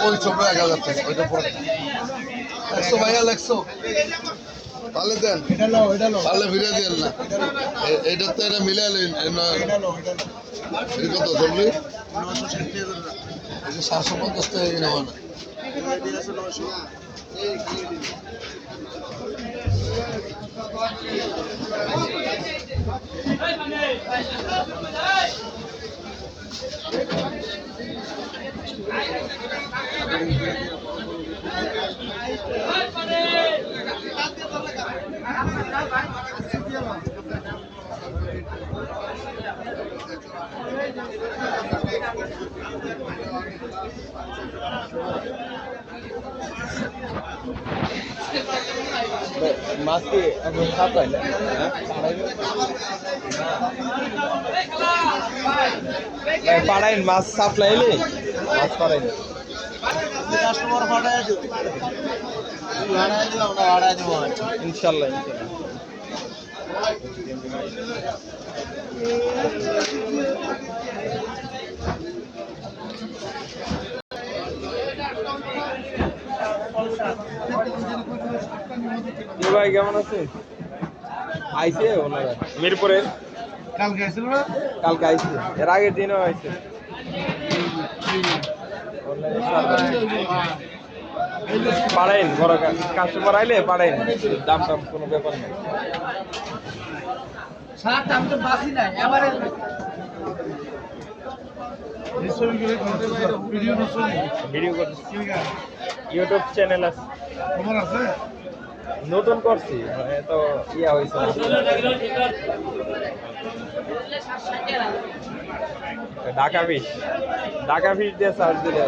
ওই ছবি এক হাজার ভাইয়া একশো তাহলে দেন এটা এটা তাহলে ফিরে দেন না এ- এইটা তো এটা মিলে এটা এটা এটা কত চলবি। এটা সাতশো পঞ্চাশ টাকা কিনে মানে আছে নশো মাছ কি এখন সাপ্লাই পাড়াইন মাছ সাপ্লাই এলে মাছ পাড়াইন কাস্টমার ভাড়ায় আমরা ভাড়ায় দেবো ইনশাল্লাহ ইনশাল্লাহ। কি ভাই কেমন আছেন? আইছে ওনারা মিরপুরে? কালকে আসছিল না? কালকে আইছে। এর আগের দিনও আইছে। পাড়াইন বড় কাস্টমার আইলে পাড়াইন। দাম টাম কোনো ব্যাপার নেই। সারাটা আমি তো বাসি নাই এবারে। ভিডিও করছ ইউটিউব চ্যানেল আছে। তোমার আছে? নতুন করছি মানে তো ইয়া হয়েছে ঢাকা ফিস ঢাকা ফিস দিয়ে সার্চ দিলে।